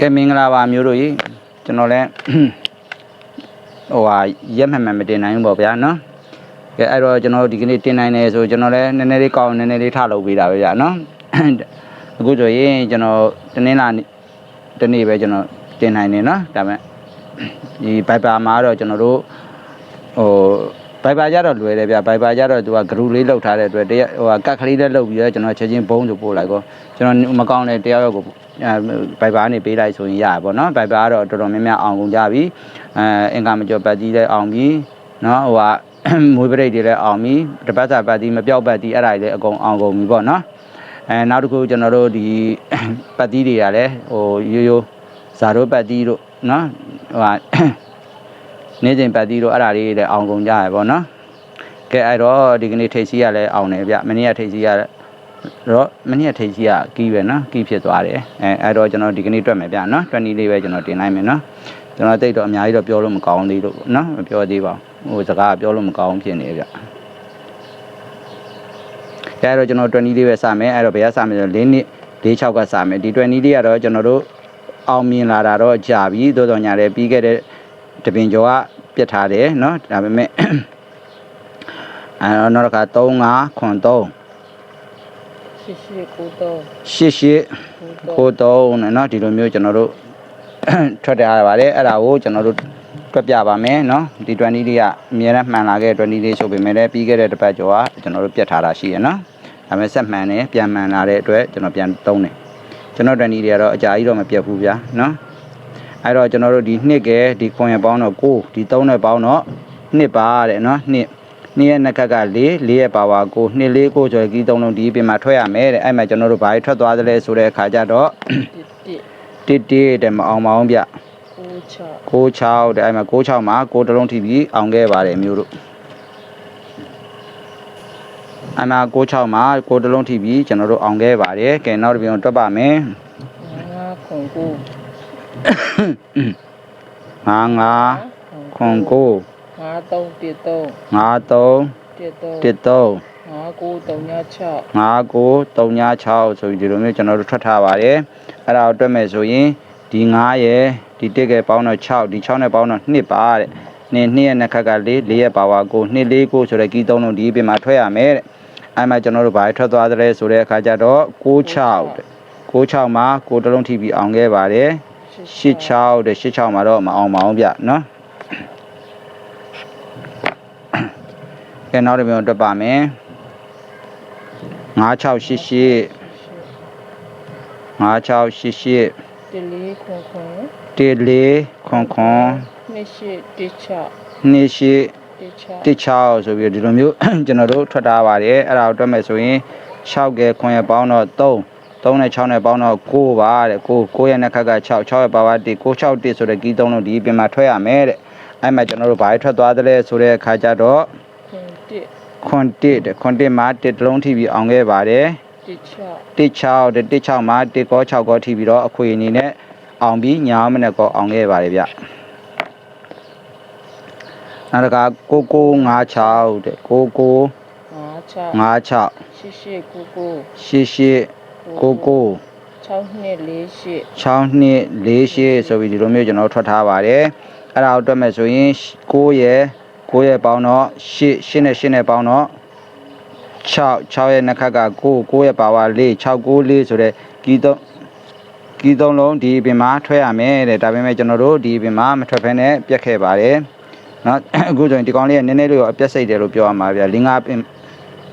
ကဲမင်္ဂလာပါမျိုးတို့ကြီးကျွန်တော်လည်းဟိုဟာရက်မှန်မှန်မတင်နိုင်ဘူးပေါ့ဗျာနော်ကဲအဲ့တော့ကျွန်တော်ဒီကနေ့တင်နိုင်တယ်ဆိုကျွန်တော်လည်းနည်းနည်းလေးကောင်းနည်းနည်းလေးထလုပ်ပေးတာပဲဗျာနော်အခုဆိုရင်ကျွန်တော်တနင်္လာနေ့တနေ့ပဲကျွန်တော်တင်နိုင်တယ်နော်ဒါပေမဲ့ဒီဘိုက်ပါမှာတော့ကျွန်တော်တို့ဟို ဘိုက်ပါကြတော့လွယ်တယ်ဗျဘိုက်ပါကြတော့သူကဂရုလေးလောက်ထားတဲ့အတွက်တရက်ဟိုကကတ်ကလေးလေးလောက်ပြီးတော့ကျွန်တော်ချက်ချင်းဘုံဆိုပို့လိုက်ကောကျွန်တော်မကောင်းတဲ့တယောက်ယောက်ကိုအဲဘိုက်ပါကနေပေးလိုက်ဆိုရင်ရပါဘောနော်ဘိုက်ပါကတော့တော်တော်များများအောင်ကုန်ကြပြီအဲအင်္ဂါမကျော်ပတ်ကြီးလည်းအောင်ပြီနော်ဟိုကမွေးပရိတ်တွေလည်းအောင်ပြီတပတ်စာပတ်ကြီးမပြောက်ပတ်ကြီးအဲ့ဒါတွေလည်းအကုန်အောင်ကုန်ပြီပေါ့နော်အဲနောက်တစ်ခုကျွန်တော်တို့ဒီပတ်တီးတွေကလည်းဟိုရိုးရိုးဇာတို့ပတ်တီးတို့နော်ဟိုဟာ နေစဉ်ပတ်တီးတို့အဲ့ဒါလေးတွေလည်းအောင်ကုန်ကြရပေါ့နော်ကဲအဲ့တော့ဒီကနေ့ထိတ်စီကလည်းအောင်တယ်ဗျမနေ့ကထိတ်စီကတော့မနေ့ကထိတ်စီကကီးပဲနော်ကီးဖြစ်သွားတယ်အဲအဲ့တော့ကျွန်တော်ဒီကနေ့တွက်မယ်ဗျနော်20လေးပဲကျွန်တော်တင်လိုက်မယ်နော်ကျွန်တော်တိတ်တော့အများကြီးတော့ပြောလို့မကောင်းသေးလို့နော်မပြောသေးပါဘူးဟိုစကားပြောလို့မကောင်းဖြစ်နေဗျအဲအဲ့တော့ကျွန်တော်20လေးပဲစမယ်အဲ့တော့ဘယ်ကစမယ်ဆိုတော့၄နှစ်၄6ကစမယ်ဒီ20လေးကတော့ကျွန်တော်တို့အောင်မြင်လာတာတော့ကြာပြီသို့တော်ညာလည်းပြီးခဲ့တဲ့တပင်ကျော်က ပြတ်ထားတယ်เนาะဒါပေမဲ့အဲနောက်တစ်ခါ3 5ခွန်3 ရှိရှိကိုတော့ 8 8 ကိုတော့ ကို3နဲ့เนาะဒီလိုမျိုးကျွန်တော်တို့ ထွက်တယ်ရပါတယ်အဲ့ဒါကိုကျွန်တော်တို့တွက်ပြပါမယ်เนาะဒီ20လေးကအများနဲ့မှန်လာခဲ့20လေးဆိုပေမဲ့လည်းပြီးခဲ့တဲ့တစ်ပတ်ကျော်ကကျွန်တော်တို့ပြတ်ထားတာရှိရเนาะဒါပေမဲ့ဆက်မှန်တယ်ပြန်မှန်လာတဲ့အတွက်ကျွန်တော်ပြန်သုံးတယ်ကျွန်တော်20တွေကတော့အကြာကြီးတော့မပြတ်ဘူးဗျာเนาะ အဲ့တော့ကျွန်တော်တို့ဒီနှစ်ကဲဒီခွန်ရပေါင်းတော့9ဒီ3နဲ့ပေါင်းတော့နှစ်ပါတဲ့နော်နှစ်နှစ်ရဲ့နှက်ကက4 4ရဲ့ပါဝါကိုနှစ်လေးကိုကျော်ကြီးသုံးလုံးဒီပြင်မှာထွက်ရမယ်တဲ့အဲ့မှာကျွန်တော်တို့ဘာတွေထွက်သွားသလဲဆိုတဲ့အခါကျတော့တိတိတဲ့မအောင်မအောင်ပြ96တဲ့အဲ့မှာ96မှာ6တလုံးထိပြီးအောင်ခဲ့ပါတယ်မျိုးတို့အနာ96မှာ6တလုံးထိပြီးကျွန်တော်တို့အောင်ခဲ့ပါတယ်ကဲနောက်တစ်ပြန်တွက်ပါမယ်9 9 ငါခွန်ကို55ခွန်9ငါတုံးတစ်တုံး53တစ်တုံး13ငါကိုတုံးည6 5936ဆိုပြီးဒီလိုမျိုးကျွန်တော်တို့ထွက်ထားပါတယ်အဲ့ဒါကိုတွက်မယ်ဆိုရင်ဒီ9ရဲ့ဒီ1ကပေါင်းတော့6ဒီ6နဲ့ပေါင်းတော့2ပါတဲ့နေ2ရဲ့နှစ်ခက်က4 4ရဲ့ပါဝါ9 2 4 9ဆိုတဲ့ကီး3လုံးဒီပြင်မှာထွက်ရမယ်တဲ့အဲ့မှာကျွန်တော်တို့ဘာထွက်သွားသလဲဆိုတဲ့အခါကျတော့66တဲ့66မှာ9တလုံးထိပြီးအောင်ခဲ့ပါတယ် 86တဲ့86မှာတော့မအောင်ပါအောင်ဗျနော်ကဲနောက်တစ်ပြန်တွက်ပါမယ်5688 5688တစ်လေးခွန်ခွန်တေလေးခွန်ခွန်နှစ်ရှိတစ်ချနှစ်ရှိတစ်ချတစ်ချောက်ဆိုပြီးတော့ဒီလိုမျိုးကျွန်တော်တို့ထွက်ထားပါတယ်အဲ့ဒါကိုတွက်မယ်ဆိုရင်6ကဲခွန်ရပေါင်းတော့3 3နဲ့6နဲ့ပေါင်းတော့9ပါတဲ့9 9ရဲ့နှစ်ခက်က6 6ရဲ့ပါဝါ1 9 6 1ဆိုတဲ့ကီး3လုံးဒီပြင်မှာထွက်ရမယ်တဲ့အဲ့မှာကျွန်တော်တို့ဘာထွက်သွားသလဲဆိုတဲ့အခါကျတော့ခွန်တစ်ခွန်1တဲ့ခွန်1မှာ1တလုံးထိပြီးအောင်ခဲ့ပါတယ်တစ်ချတစ်6တဲ့တစ်6မှာတစ်ကော6ကောထိပြီးတော့အခွေအနေနဲ့အောင်ပြီးညာမနဲ့ကောအောင်ခဲ့ပါတယ်ဗျနောက်တစ်ခါ9956တဲ့99ငါ56ချရှိရှိ ကိုကို88 99 6နှစ်လေးရှိ6နှစ်48ဆိုပြီးဒီလိုမျိုးကျွန်တော်ထွက်ထားပါတယ်အဲ့ဒါကိုတွက်မယ်ဆိုရင်9ရဲ့9ရဲ့ပေါင်းတော့8 8နဲ့8နဲ့ပေါင်းတော့6 6ရဲ့နှစ်ခက်က9 9ရဲ့ပါဝါ4 6 9 4ဆိုတဲ့ကီးတော့ကီးသုံးလုံးဒီအပြင်မှာထွက်ရမယ်တဲ့ဒါပေမဲ့ကျွန်တော်တို့ဒီအပြင်မှာမထွက်ဖ ೇನೆ ပြက်ခဲ့ပါတယ်နော်အခုဆိုရင်ဒီကောင်လေးကနည်းနည်းလေးတော့အပြက်စိတ်တယ်လို့ပြောရမှာဗျ၄၅ပင်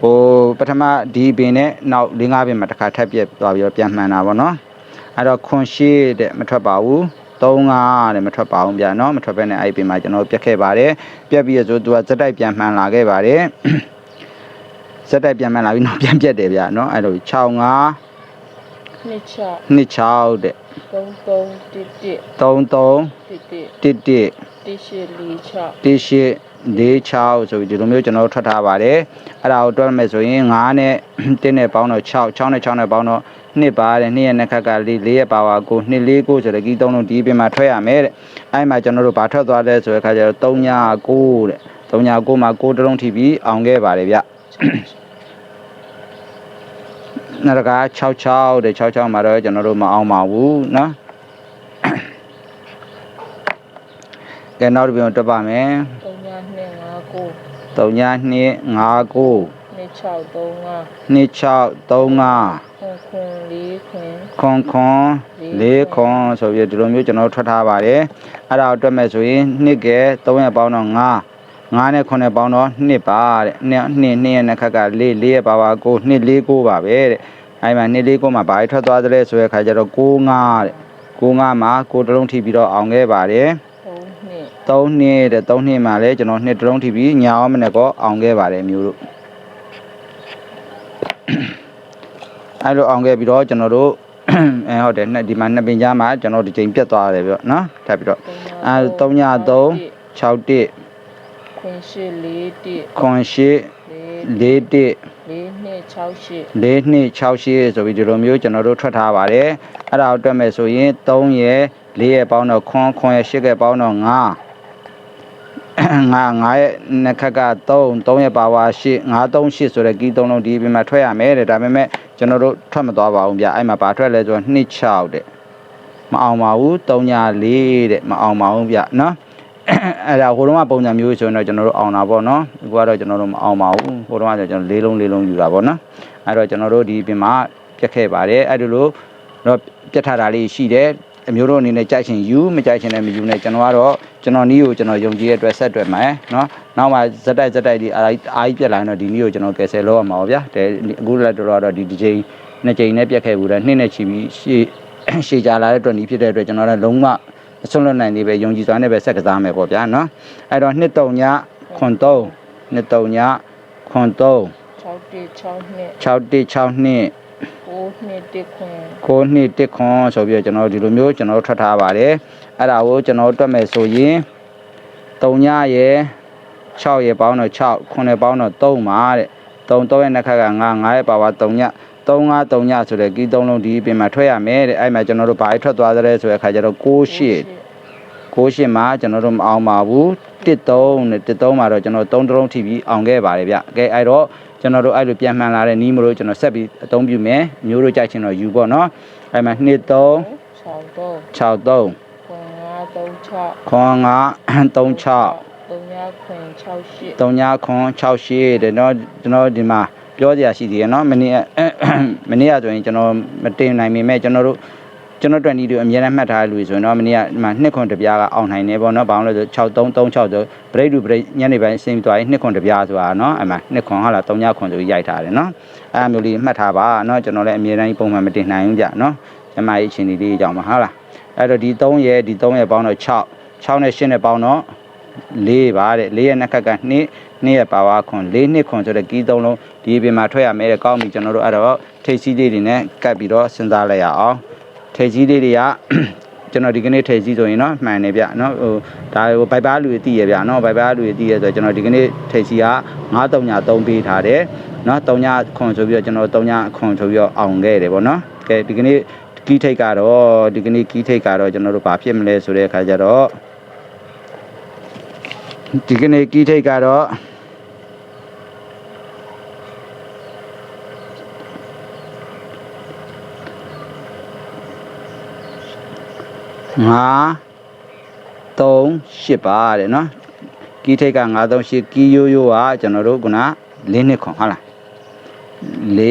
ဟို ပထမဒီပင်နဲ့နောက်၄၅ပင်မှာတစ်ခါထပ်ပြက်သွားပြီးတော့ပြန်မှန်တာပေါ့နော်အဲ့တော့ခွန်ရှိတဲ့မထွက်ပါဘူး35တဲ့မထွက်ပါအောင်ပြန်နော်မထွက်ဘဲနဲ့အဲ့ဒီပင်မှာကျွန်တော်ပြက်ခဲ့ပါတယ်ပြက်ပြီးရဆိုသူကစက်တိုက်ပြန်မှန်လာခဲ့ပါတယ်စက်တိုက်ပြန်မှန်လာပြီးတော့ပြန်ပြက်တယ်ဗျာနော်အဲ့လို65 26တဲ့33 33 33 11 18 16 18 3 တစ်တစ် 1 1 တစ်ရှိလေးချ 1 8 4 6ဆိုပြီးဒီလိုမျိုးကျွန်တော်တို့ထွက်ထားပါတယ်အဲ့ဒါကိုတွက်မယ်ဆိုရင်9နဲ့1နဲ့ပေါင်းတော့6 6နဲ့6နဲ့ပေါင်းတော့နှစ်ပါတယ်နှစ်ရဲ့နှစ်ခက်က4 4ရဲ့ပါဝါ9 2 4 9ဆိုတဲ့ကီးသုံးလုံးဒီပြင်မှာထွက်ရမယ်တဲ့အဲ့မှာကျွန်တော်တို့ဘာထွက်သွားလဲဆိုတဲ့အခါကျတော့3ညာ9တဲ့3ညာ9မှာ9တလုံးထိပြီးအောင်ခဲ့ပါတယ်ဗျနောက်တစ်ခါ66တဲ့66မှာတော့ကျွန်တော်တို့မအောင်ပါဘူးเนาะ ကဲနောက်တစ်ပြန်တက်ပါမယ် 3ည2 5 9 3ည2 5 9 2635 2635ခွန်ခွန်လေးခွန်ခွန်ခွန်လေးခွန်ဆိုပြီးဒီလိုမျိုးကျွန်တော်တို့ထွက်ထားပါတယ်အဲ့ဒါကိုတွက်မဲ့ဆိုရင်နှစ်ကဲ3ရက်ပေါင်းတော့9 9နဲ့9နဲ့ပေါင်းတော့2ပါတဲ့နှစ်နှစ်နှစ်ရဲ့နှစ်ခက်က4 4ရဲ့ပါပါ9 2 4 9ပါပဲတဲ့အဲ့မှာ2 4 9မှာဘာထွက်သွားသလဲဆိုတဲ့ခါကျတော့9 5တဲ့9 5မှာ9တလုံးထိပြီးတော့အောင်ခဲ့ပါတယ် 3နှစ်3နှစ်တဲ့3နှစ်မှာလည်းကျွန်တော်နှစ်တလုံးထိပြီးညာအောင်မနဲ့ကောအောင်ခဲ့ပါတယ်မျိုးတို့အဲ့လိုအောင်ခဲ့ပြီးတော့ကျွန်တော်တို့အဲဟုတ်တယ်နှစ်ဒီမှာနှစ်ပင်ကြားမှာကျွန်တော်ဒီချိန်ပြတ်သွားတယ်ပြောနော်ထပ်ပြီးတော့အဲ3ည3 6တစ်ခွန်ရှိလေးတစ်ခွန်ရှိလေး4တစ်လေးနှစ်6ရှိ4နှစ်6ရှိဆိုပြီးဒီလိုမျိုးကျွန်တော်တို့ထွက်ထားပါတယ်အဲ့ဒါကိုတွက်မယ်ဆိုရင်3ရယ်4ရယ်ပေါင်းတော့ခွန်ခွန်ရယ်8ရယ်ပေါင်းတော့9 ငါငါရဲ့နှစ်ခက်က3 3ရဲ့ပါဝါ8 5 3 8ဆိုတဲ့ကီး3လုံးဒီပြင်မှာထွက်ရမယ်တဲ့ဒါပေမဲ့ကျွန်တော်တို့ထွက်မသွားပါဘူးဗျအဲ့မှာပါထွက်လဲဆိုတော့2 6တဲ့မအောင်ပါဘူး3ည4တဲ့မအောင်ပါဘူးဗျနော်အဲ့ဒါဟိုတုန်းကပုံစံမျိုးဆိုရင်တော့ကျွန်တော်တို့အောင်တာပေါ့နော်အခုကတော့ကျွန်တော်တို့မအောင်ပါဘူးဟိုတုန်းကဆိုကျွန်တော်၄လုံး၄လုံးယူတာပေါ့နော်အဲ့တော့ကျွန်တော်တို့ဒီပြင်မှာပြက်ခဲ့ပါတယ်အဲ့ဒီလိုတော့ပြက်ထားတာလေးရှိတယ် အမျိုးတို့အနေနဲ့ကြိုက်ချင်ယူမကြိုက်ချင်လည်းမယူနဲ့ကျွန်တော်ကတော့ကျွန်တော်နီးကိုကျွန်တော်ယုံကြည်ရဲ့အတွက်ဆက်တွယ်မယ်နော်နောက်မှဇက်တိုက်ဇက်တိုက်ဒီအားအားကြီးပြက်လာရင်တော့ဒီနီးကိုကျွန်တော်ကယ်ဆယ်လို့ရမှာပါဗျာတဲ့အခုလည်းတော်တော်တော့ဒီဒီချိန်နှစ်ချိန်နဲ့ပြက်ခဲ့ဘူးတဲ့နှစ်နဲ့ချီပြီးရှေ့ရှေ့ကြလာတဲ့အတွက်နီးဖြစ်တဲ့အတွက်ကျွန်တော်လည်းလုံးဝမဆုံးလွတ်နိုင်သေးပဲယုံကြည်စွာနဲ့ပဲဆက်ကစားမယ်ပေါ့ဗျာနော်အဲ့တော့နှစ်တုံညခွန်တုံနှစ်တုံညခွန်တုံ6တစ်6နှစ်6တစ်6နှ စ်9နှစ်တစ်ခွန်ကိုနှစ်တစ်ခွန်ဆိုပြီးတော့ကျွန်တော်ဒီလိုမျိုးကျွန်တော်ထွက်ထားပါတယ်အဲ့ဒါကိုကျွန်တော်တွက်မယ်ဆိုရင်3ညရယ်6ရယ်ပေါင်းတော့6ခွန်ရယ်ပေါင်းတော့3ပါတဲ့3 3ရဲ့နှစ်ခက်က9 9ရဲ့ပါပါ3ည3 5 3ညဆိုတဲ့ကီး3လုံးဒီပြင်မှာထွက်ရမယ်တဲ့အဲ့မှာကျွန်တော်တို့ဘာထွက်သွားသလဲဆိုတဲ့အခါကျတော့6 8 6 8မှာကျွန်တော်တို့မအောင်ပါဘူး13နဲ့13မှာတော့ကျွန်တော်3တလုံးထိပြီးအောင်ခဲ့ပါတယ်ဗျကဲအဲ့တော့ကျွန်တော်တို့အဲ့လိုပြန်မှန်လာတဲ့နီးမလို့ကျွန်တော်ဆက်ပြီးအသုံးပြုမယ်မျိုးတို့ကြိုက်ချင်တော့ယူပေါ့နော်အဲ့မှာ2 3 6တော့6 3ခွန်5 3 6ခွန်5 3 6 3ညခွန်6ရှိ3ညခွန်6ရှိတဲ့နော်ကျွန်တော်ဒီမှာပြောစရာရှိသေးတယ်နော်မနေ့ကမနေ့ကဆိုရင်ကျွန်တော်မတင်နိုင်ပေမဲ့ကျွန်တော်တို့ ကျွန်တော်20တို့အများနဲ့မှတ်ထားတဲ့လူတွေဆိုရင်တော့မနေ့ကဒီမှာနှစ်ခွန်တစ်ပြားကအောင်နိုင်နေပေါ့နော်ဘာလို့လဲဆို6336ဆိုဘရိတ်တူဘရိတ်ညနေပိုင်းဆင်းပြီးသွားရင်နှစ်ခွန်တစ်ပြားဆိုတာနော်အဲ့မှာနှစ်ခွန်ဟုတ်လား3ညခွန်ဆိုပြီးရိုက်ထားတယ်နော်အဲ့အမျိုးလေးမှတ်ထားပါနော်ကျွန်တော်လည်းအများတိုင်းပုံမှန်မတင်နိုင်ဘူးကြနော်ကျမကြီးအချင်းလေးလေးကြောင့်ပါဟုတ်လားအဲ့တော့ဒီ3ရဲ့ဒီ3ရဲ့ပေါင်းတော့6 6နဲ့8နဲ့ပေါင်းတော့4ပါတဲ့4ရဲ့နှစ်ခက်က2နှစ်ရဲ့ပါဝါခွန်4နှစ်ခွန်ဆိုတဲ့ကီးသုံးလုံးဒီအပြင်မှာထွက်ရမယ်တဲ့ကောင်းပြီကျွန်တော်တို့အဲ့တော့ထိတ်စီးလေးတွေနဲ့ကပ်ပြီးတော့စဉ်းစားလိုက်ရအောင် ထိတ်စီးလေးတွေကကျွန်တော်ဒီကနေ့ထိတ်စီးဆိုရင်တော့မှန်တယ်ဗျနော်ဟိုဒါဟိုဘိုက်ပါလူတွေတည်ရဗျနော်ဘိုက်ပါလူတွေတည်ရဆိုတော့ကျွန်တော်ဒီကနေ့ထိတ်စီးက9 3ည3ပေးထားတယ်နော်3ညခွန်ဆိုပြီးတော့ကျွန်တော်3ညခွန်ဆိုပြီးတော့အောင်ခဲ့တယ်ဗောနော်ကဲဒီကနေ့ကီးထိတ်ကတော့ဒီကနေ့ကီးထိတ်ကတော့ကျွန်တော်တို့ဘာဖြစ်မလဲဆိုတဲ့အခါကျတော့ဒီကနေ့ကီးထိတ်ကတော့ ငါ3 8ပါတဲ့နော်ကီးထိတ်က9 3 8ကီးရိုးရိုးကကျွန်တော်တို့ခုန၄နှစ်ခွန်ဟုတ်လား၄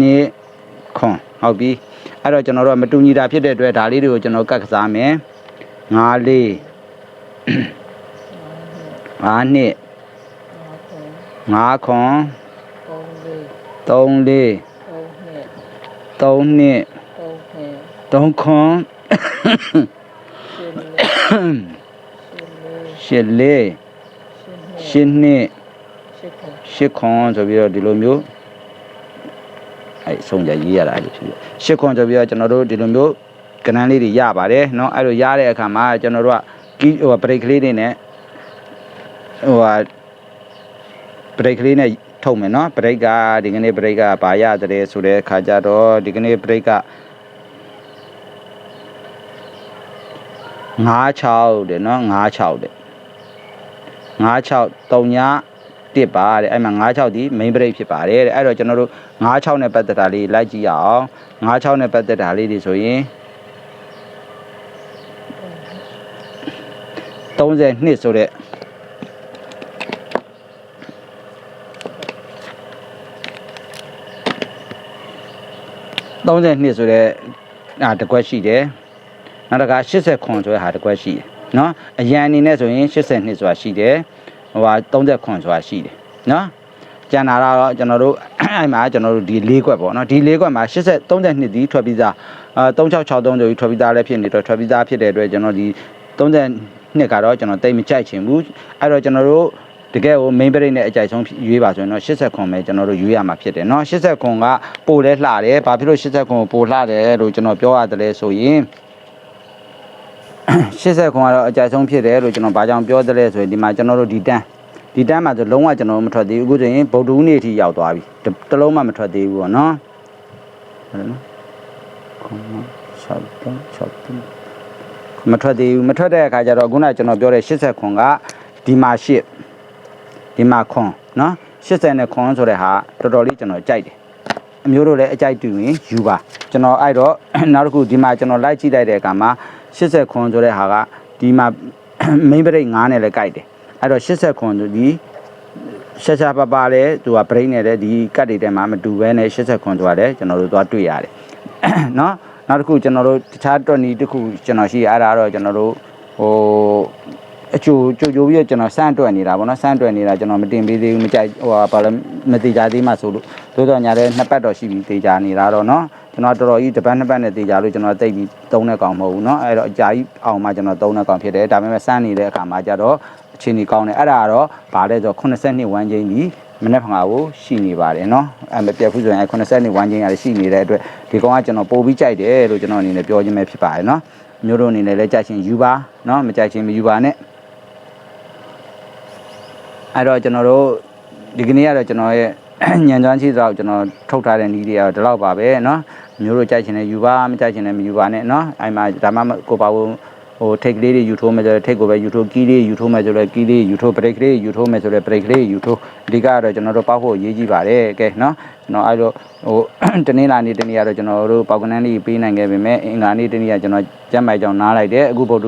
နှစ်ခွန်ဟုတ်ပြီအဲ့တော့ကျွန်တော်တို့ကမတူညီတာဖြစ်တဲ့အတွက်ဒါလေးတွေကိုကျွန်တော်ကတ်ကစားမယ်9လေး5နှစ်5ခွန်5ခွန်3လေး3လေး3နှစ်3နှစ် 3ခွန် 3ခွန် 8လေး 8လေး 8နှစ် 8ခွန် 8ခွန် 8ခွန်ဆိုပြီးတော့ဒီလိုမျိုးအဲဆုံးကြရေးရတာလေးဖြစ်ဖြစ်8ခွန်ဆိုပြီးတော့ကျွန်တော်တို့ဒီလိုမျိုးကဏ္ဍလေးတွေရပါတယ်เนาะအဲ့လိုရတဲ့အခါမှာကျွန်တော်တို့ကကီးဟိုဘရိတ်ကလေးတွေနဲ့ဟိုဟာဘရိတ်ကလေးနဲ့ထုတ်မယ်เนาะဘရိတ်ကဒီကနေ့ဘရိတ်ကဘာရတဲ့ဆိုတဲ့အခါကျတော့ဒီကနေ့ဘရိတ်က 56တဲ့နော်56တဲ့56 3ညတစ်ပါတဲ့အဲ့မှာ56ဒီ main break ဖြစ်ပါတယ်တဲ့အဲ့တော့ကျွန်တော်တို့56နဲ့ပတ်သက်တာလေးလိုက်ကြည့်ရအောင်56နဲ့ပတ်သက်တာလေးတွေဆိုရင်32ဆိုတဲ့32ဆိုတဲ့အာတကွက်ရှိတယ် နောက်တစ်ခါ80ခွန်ဆိုတဲ့ဟာတစ်ကွက်ရှိတယ်နော်အရန်အနေနဲ့ဆိုရင်82ဆိုတာရှိတယ်ဟိုဟာ30ခွန်ဆိုတာရှိတယ်နော်ကျန်တာတော့ကျွန်တော်တို့အဲ့မှာကျွန်တော်တို့ဒီ၄ကွက်ပေါ့နော်ဒီ၄ကွက်မှာ80 32ဒီထွက်ပြီးသားအာ3663ဆိုပြီးထွက်ပြီးသားလည်းဖြစ်နေတော့ထွက်ပြီးသားဖြစ်တဲ့အတွက်ကျွန်တော်ဒီ32ကတော့ကျွန်တော်တိတ်မကြိုက်ချင်ဘူးအဲ့တော့ကျွန်တော်တို့တကယ်ကို main break နဲ့အကြိုက်ဆုံးရွေးပါဆိုရင်တော့80ခွန်ပဲကျွန်တော်တို့ရွေးရမှာဖြစ်တယ်เนาะ80ခွန်ကပိုလဲလှတယ်ဘာဖြစ်လို့80ခွန်ကိုပိုလှတယ်လို့ကျွန်တော်ပြောရတယ်လဲဆိုရင် 80ခွန်ကတော့အကြိုက်ဆုံးဖြစ်တယ်လို့ကျွန်တော်ဘာကြောင့်ပြောတယ်လဲဆိုရင်ဒီမှာကျွန်တော်တို့ဒီတန်းဒီတန်းမှာဆိုလုံးဝကျွန်တော်တို့မထွက်သေးဘူးအခုဆိုရင်ဗုဒ္ဓဦးနေ့အထိရောက်သွားပြီတစ်တစ်လုံးမှမထွက်သေးဘူးပေါ့နော်ဟုတ်တယ်နော်ခွန်6တန်း6တန်းမထွက်သေးဘူးမထွက်တဲ့အခါကျတော့ခုနကကျွန်တော်ပြောတဲ့80ခွန်ကဒီမှာ8ဒီမှာခွန်နော်80နဲ့ခွန်ဆိုတဲ့ဟာတော်တော်လေးကျွန်တော်ကြိုက်တယ်အမျိုးတို့လည်းအကြိုက်တူရင်ယူပါကျွန်တော်အဲ့တော့နောက်တစ်ခုဒီမှာကျွန်တော်လိုက်ကြည့်လိုက်တဲ့အခါမှာ 80ခွန်ဆိုတဲ့ဟာကဒီမှာ main break 9နဲ့လည်းကြိုက်တယ်အဲ့တော့80ခွန်ဆိုဒီရှာရှာပါပါလဲသူက break နဲ့လည်းဒီကတ်တွေထဲမှာမတူဘဲနဲ့80ခွန်ဆိုတာလည်းကျွန်တော်တို့သွားတွေ့ရတယ်နော်နောက်တစ်ခုကျွန်တော်တို့တခြားတွက်နီတစ်ခုကျွန်တော်ရှိရအဲ့ဒါတော့ကျွန်တော်တို့ဟိုအချိုကြိုကြိုပြီးတော့ကျွန်တော်စမ်းတွက်နေတာဗောနော်စမ်းတွက်နေတာကျွန်တော်မတင်ပေးသေးဘူးမကြိုက်ဟိုဟာဘာလဲမသေးကြသေးမှဆိုလို့သို့တော့ညာတဲ့နှစ်ပတ်တော့ရှိပြီသေးကြနေတာတော့နော် ကျွန်တော်တော်တော်ကြီးတစ်ပတ်နှစ်ပတ်နဲ့သေးကြလို့ကျွန်တော်တိတ်ပြီးသုံးတဲ့ကောင်မဟုတ်ဘူးเนาะအဲ့တော့အကြာကြီးအောင်မှကျွန်တော်သုံးတဲ့ကောင်ဖြစ်တယ်ဒါပေမဲ့စမ်းနေတဲ့အခါမှာကျတော့အချိန်ကြီးကောင်းတယ်အဲ့ဒါကတော့ဗာလဲဆို82ဝန်းချင်းကြီးမနေ့ကငါကိုရှိနေပါတယ်เนาะအဲ့မပြတ်ဘူးဆိုရင်82ဝန်းချင်းရတယ်ရှိနေတဲ့အတွက်ဒီကောင်ကကျွန်တော်ပို့ပြီးကြိုက်တယ်လို့ကျွန်တော်အနေနဲ့ပြောခြင်းပဲဖြစ်ပါတယ်เนาะမျိုးတို့အနေနဲ့လည်းကြိုက်ချင်းယူပါเนาะမကြိုက်ချင်းမယူပါနဲ့အဲ့တော့ကျွန်တော်တို့ဒီကနေ့ကတော့ကျွန်တော်ရဲ့ ညံကျွမ်းချီတော့ကျွန်တော်ထုတ်ထားတဲ့နည်းတွေကတော့ဒီလောက်ပါပဲเนาะမျိုးတို့ကြိုက်ချင်တယ်ယူပါမကြိုက်ချင်တယ်မယူပါနဲ့เนาะအဲ့မှာဒါမှမကိုပါဘူးဟိုထိတ်ကလေးတွေယူထိုးမယ်ဆိုတော့ထိတ်ကိုပဲယူထိုးကီးလေးယူထိုးမယ်ဆိုတော့ကီးလေးယူထိုးဘရိတ်ကလေးယူထိုးမယ်ဆိုတော့ဘရိတ်ကလေးယူထိုးအဓိကကတော့ကျွန်တော်တို့ပောက်ဖို့ရေးကြည့်ပါတယ်ကဲเนาะကျွန်တော်အဲ့လိုဟို တနေ့လာနေ့တနေ့ကတော့ကျွန်တော်တို့ပောက်ကနန်းလေးပေးနိုင်ခဲ့ပေမဲ့အင်္ဂါနေ့တနေ့ကကျွန်တော်ကြက်မိုက်ကြောင်နားလိုက်တယ်အခုဗုဒ္ဓ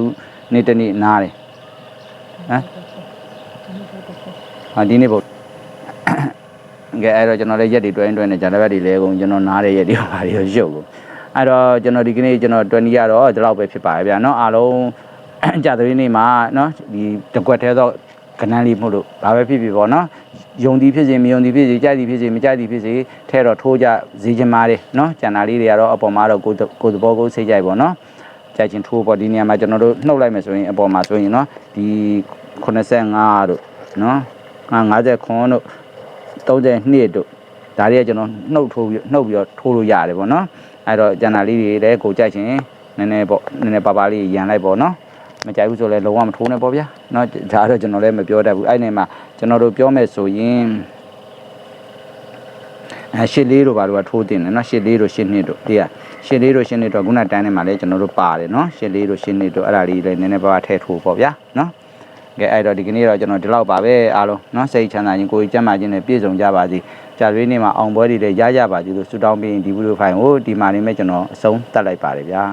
နေ့တနေ့နားတယ်ဟမ်ဟာဒီနေ့ဗုဒ္ဓ ကဲအဲ့တော့ကျွန်တော်လည်းရက်တွေတွဲတွဲနေဂျာလက်ဘက်တွေလဲအကုန်ကျွန်တော်နားတဲ့ရက်တွေပါတွေရုပ်ကုန်အဲ့တော့ကျွန်တော်ဒီကနေ့ကျွန်တော်20ရတော့ဒီလောက်ပဲဖြစ်ပါရဲ့ဗျာเนาะအားလုံး ကြာသပတေးနေ့မှာเนาะဒီတကွက်သေးတော့ကနန်းလေးမှုလို့ဘာပဲဖြစ်ဖြစ်ပေါ့เนาะယုံသည်ဖြစ်စေမယုံသည်ဖြစ်စေကြိုက်သည်ဖြစ်စေမကြိုက်သည်ဖြစ်စေထဲတော့ထိုးကြဈေးချမားတယ်เนาะကျန်တာလေးတွေကတော့အပေါ်မှာတော့ကိုယ်ကိုယ်သဘောကိုယ်စိတ်ကြိုက်ပေါ့เนาะကြိုက်ချင်းထိုးပေါ့ဒီနေရာမှာကျွန်တော်တို့နှုတ်လိုက်မယ်ဆိုရင်အပေါ်မှာဆိုရင်เนาะဒီ85တို့เนาะ50ခွန်တို့ 32တို့ဒါတွေကကျွန်တော်နှုတ်ထိုးပြီးနှုတ်ပြီးတော့ထိုးလို့ရတယ်ပေါ့နော်အဲ့တော့ကျန်တာလေးတွေလည်းကိုကြိုက်ချင်းနည်းနည်းပေါ့နည်းနည်းပါပါလေးရန်လိုက်ပေါ့နော်မကြိုက်ဘူးဆိုလည်းလုံးဝမထိုးနဲ့ပေါ့ဗျာเนาะဒါတော့ကျွန်တော်လည်းမပြောတတ်ဘူးအဲ့နေမှာကျွန်တော်တို့ပြောမယ်ဆိုရင်အဲရှစ်လေးတို့ဘာလို့ကထိုးတင်တယ်เนาะရှစ်လေးတို့ရှစ်နှစ်တို့ဒီကရှစ်လေးတို့ရှစ်နှစ်တို့ခုနတန်းထဲမှာလည်းကျွန်တော်တို့ပါတယ်เนาะရှစ်လေးတို့ရှစ်နှစ်တို့အဲ့ဒါလေးလည်းနည်းနည်းပါပါထည့်ထိုးပေါ့ဗျာเนาะ ကဲအဲ့တော့ဒီကနေ့တော့ကျွန်တော်ဒီလောက်ပါပဲအားလုံးနော်စိတ်ချမ်းသာခြင်းကိုယ်ကြမ်းမာခြင်းနဲ့ပြည့်စုံကြပါစေကြာရွေးနေ့မှာအောင်ပွဲတွေလည်းရကြပါသေးလို့ဆုတောင်းပြီးဒီဗီဒီယိုဖိုင်ကိုဒီမှာနေမဲ့ကျွန်တော်အဆုံးသတ်လိုက်ပါတယ်ဗျာ